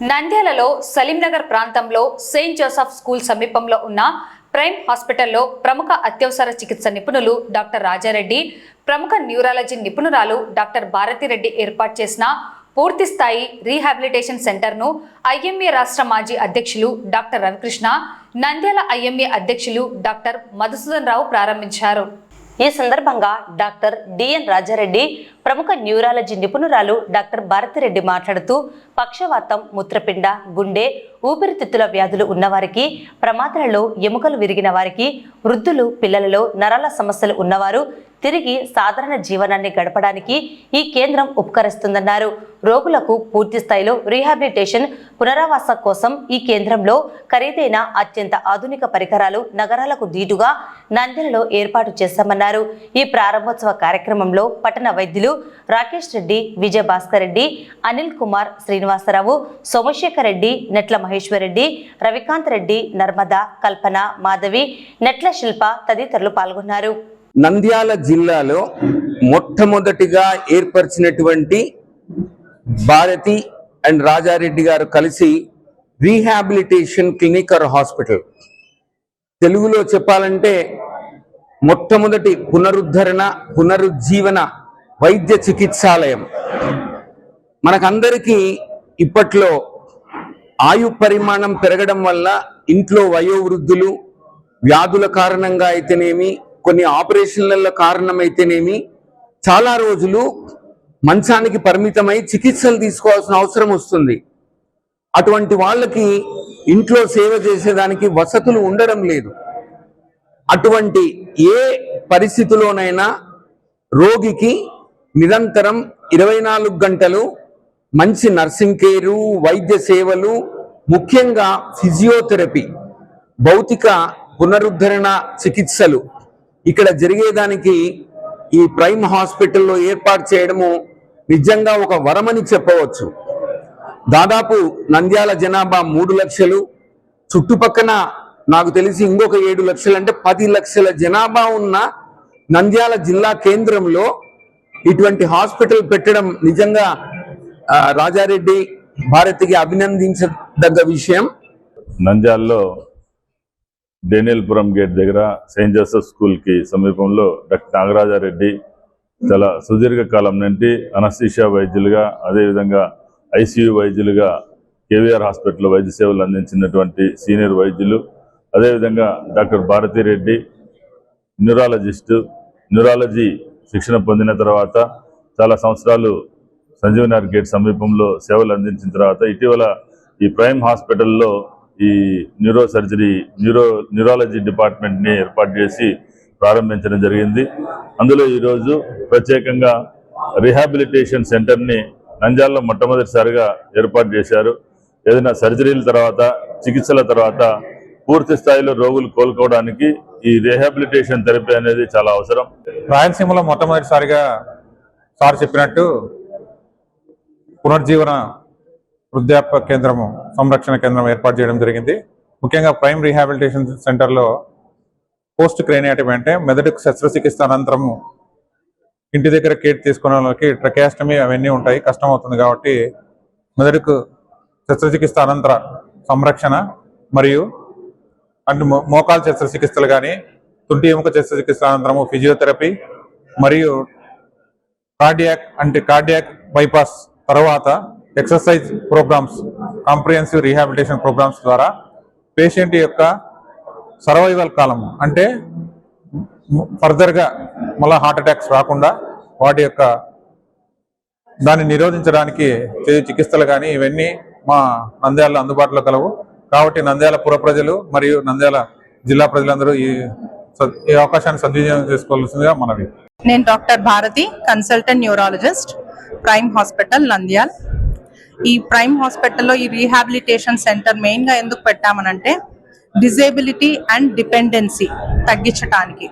నంద్యాలలో సలీంనగర్ ప్రాంతంలో Saint Joseph school సమీపంలో ఉన్న ప్రైమ్ హాస్పిటల్లో ప్రముఖ అత్యవసర చికిత్స నిపుణులు డాక్టర్ రాజారెడ్డి ప్రముఖ న్యూరాలజీ నిపుణురాలు డాక్టర్ భారతిరెడ్డి ఏర్పాటు చేసిన పూర్తి స్థాయి రీహాబిలిటేషన్ సెంటర్ను ఐఎంఏ రాష్ట్ర మాజీ అధ్యక్షులు డాక్టర్ రవికృష్ణ నంద్యాల ఐఎంఏ అధ్యక్షులు డాక్టర్ మధుసూదన్ రావు ప్రారంభించారు. ఈ సందర్భంగా డాక్టర్ డిఎన్ రాజారెడ్డి ప్రముఖ న్యూరాలజీ నిపుణురాలు డాక్టర్ భారతిరెడ్డి మాట్లాడుతూ పక్షవాతం మూత్రపిండ గుండె ఊపిరితిత్తుల వ్యాధులు ఉన్నవారికి ప్రమాదాలలో ఎముకలు విరిగిన వారికి వృద్ధులు పిల్లలలో నరాల సమస్యలు ఉన్నవారు తిరిగి సాధారణ జీవనాన్ని గడపడానికి ఈ కేంద్రం ఉపకరిస్తుందన్నారు. రోగులకు పూర్తి స్థాయిలో రీహాబిలిటేషన్ పునరావాస కోసం ఈ కేంద్రంలో ఖరీదైన అత్యంత ఆధునిక పరికరాలు నగరాలకు దీటుగా నంద్యాలలో ఏర్పాటు చేశామన్నారు. ఈ ప్రారంభోత్సవ కార్యక్రమంలో పట్టణ వైద్యులు రాకేష్ రెడ్డి విజయభాస్కర్ రెడ్డి అనిల్ కుమార్ శ్రీనివాసరావు సోమశేఖర్ రెడ్డి నెట్ల మహేశ్వర్ రెడ్డి రవికాంత్ రెడ్డి నర్మద కల్పన మాధవి నెట్ల శిల్ప తదితరులు పాల్గొన్నారు. నంద్యాల జిల్లాలో మొట్టమొదటిగా ఏర్పరిచినటువంటి భారతి అండ్ రాజారెడ్డి గారు కలిసి రీహాబిలిటేషన్ క్లినిక్ ఆర్ హాస్పిటల్. తెలుగులో చెప్పాలంటే మొట్టమొదటి పునరుద్ధరణ పునరుజ్జీవన వైద్య చికిత్సాలయం. మనకందరికీ ఇప్పట్లో ఆయు పరిమాణం పెరగడం వల్ల ఇంట్లో వయోవృద్ధులు వ్యాధుల కారణంగా అయితేనేమి కొన్ని ఆపరేషన్ల కారణమైతేనేమి చాలా రోజులు మంచానికి పరిమితమై చికిత్సలు తీసుకోవాల్సిన అవసరం వస్తుంది. అటువంటి వాళ్ళకి ఇంట్లో సేవ చేసేదానికి వసతులు ఉండడం లేదు. అటువంటి ఏ పరిస్థితిలోనైనా రోగికి నిరంతరం ఇరవై నాలుగు గంటలు మంచి నర్సింగ్ కేరు వైద్య సేవలు ముఖ్యంగా ఫిజియోథెరపీ భౌతిక పునరుద్ధరణ చికిత్సలు. ఇక్కడ జరిగేదానికి ఈ ప్రైమ్ హాస్పిటల్లో ఏర్పాటు చేయడము నిజంగా ఒక వరమని చెప్పవచ్చు. దాదాపు నంద్యాల జనాభా మూడు లక్షలు. చుట్టుపక్కన నాకు తెలిసి ఇంకొక ఏడు లక్షలు అంటే పది లక్షల జనాభా ఉన్న నంద్యాల జిల్లా కేంద్రంలో ఇటువంటి హాస్పిటల్ పెట్టడం నిజంగా రాజారెడ్డి భారతికి అభినందించదగ్గ విషయం. నంద్యాలలో డేనియల్పురం గేట్ దగ్గర సెయింట్ జోసెఫ్ స్కూల్కి సమీపంలో డాక్టర్ నాగరాజారెడ్డి చాలా సుదీర్ఘ కాలం నుండి అనస్థీషియా వైద్యులుగా అదేవిధంగా ఐసీయూ వైద్యులుగా కేవీఆర్ హాస్పిటల్లో వైద్య సేవలు అందించినటువంటి సీనియర్ వైద్యులు అదేవిధంగా డాక్టర్ భారతిరెడ్డి న్యూరాలజిస్టు న్యూరాలజీ శిక్షణ పొందిన తర్వాత చాలా సంవత్సరాలు సంజీవనగర్ గేట్ సమీపంలో సేవలు అందించిన తర్వాత ఇటీవల ఈ ప్రైమ్ హాస్పిటల్లో ఈ న్యూరో సర్జరీ న్యూరో న్యూరాలజీ డిపార్ట్మెంట్ని ఏర్పాటు చేసి ప్రారంభించడం జరిగింది. అందులో ఈరోజు ప్రత్యేకంగా రిహాబిలిటేషన్ సెంటర్ని నంజాల్లో మొట్టమొదటిసారిగా ఏర్పాటు చేశారు. ఏదైనా సర్జరీల తర్వాత చికిత్సల తర్వాత పూర్తి స్థాయిలో రోగులు కోలుకోవడానికి ఈ రిహాబిలిటేషన్ థెరపీ అనేది చాలా అవసరం. రాయలసీమలో మొట్టమొదటిసారిగా సార్ చెప్పినట్టు పునర్జీవన వృద్ధాప్య కేంద్రము సంరక్షణ కేంద్రం ఏర్పాటు చేయడం జరిగింది. ముఖ్యంగా ప్రైమ్ రీహాబిలిటేషన్ సెంటర్లో పోస్ట్ క్రేనియాటమీ అంటే మెదడుకు శస్త్రచికిత్స అనంతరము ఇంటి దగ్గర కేర్ తీసుకునే వాళ్ళకి ట్రకాస్టమీ అవన్నీ ఉంటాయి కష్టం అవుతుంది కాబట్టి మెదడుకు శస్త్రచికిత్స అనంతర సంరక్షణ మరియు అంటే మో- మోకాలు శస్త్రచికిత్సలు కానీ తుంటి ఎముక శస్త్రచికిత్స అనంతరము ఫిజియోథెరపీ మరియు కార్డియాక్ అంటే కార్డియాక్ బైపాస్ తర్వాత exercise programs comprehensive rehabilitation programs ద్వారా పేషెంట్ యొక్క సర్వైవల్ కాలము అంటే ఫర్దర్గా మళ్ళీ హార్ట్ అటాక్స్ రాకుండా వాటి యొక్క దాన్ని నిరోధించడానికి చికిత్సలు కానీ ఇవన్నీ మా నంద్యాలలో అందుబాటులో కలవు. కాబట్టి నంద్యాల పుర ప్రజలు మరియు నంద్యాల జిల్లా ప్రజలందరూ ఈ సద్- ఈ అవకాశాన్ని సద్వినియోగం చేసుకోవాల్సిందిగా మనవి. నేను doctor Bharathi consultant neurologist prime hospital Nandyal. ఈ ప్రైమ్ హాస్పిటల్లో ఈ రీహాబిలిటేషన్ సెంటర్ మెయిన్గా ఎందుకు పెట్టామనంటే డిజేబిలిటీ అండ్ డిపెండెన్సీ తగ్గించటానికి.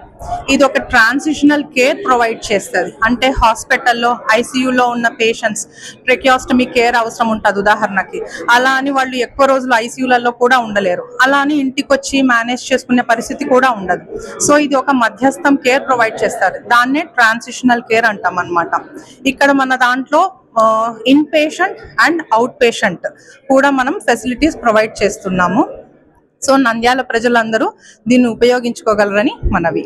ఇది ఒక ట్రాన్సిషనల్ కేర్ ప్రొవైడ్ చేస్తుంది. అంటే హాస్పిటల్లో ఐసీయూలో ఉన్న పేషెంట్స్ ట్రెకియాస్టమీ కేర్ అవసరం ఉంటుంది ఉదాహరణకి. అలా అని వాళ్ళు ఎక్కువ రోజులు ఐసీయూలలో కూడా ఉండలేరు. అలా అని ఇంటికి వచ్చి మేనేజ్ చేసుకునే పరిస్థితి కూడా ఉండదు. సో ఇది ఒక మధ్యస్థం కేర్ ప్రొవైడ్ చేస్తారు దాన్నే ట్రాన్సిషనల్ కేర్ అంటాం అనమాట ఇక్కడ మన దాంట్లో in patient and out patient కూడా మనం ఫెసిలిటీస్ ప్రొవైడ్ చేస్తున్నాము. సో నంద్యాల ప్రజలందరూ దీన్ని ఉపయోగించుకోగలరని మనవి.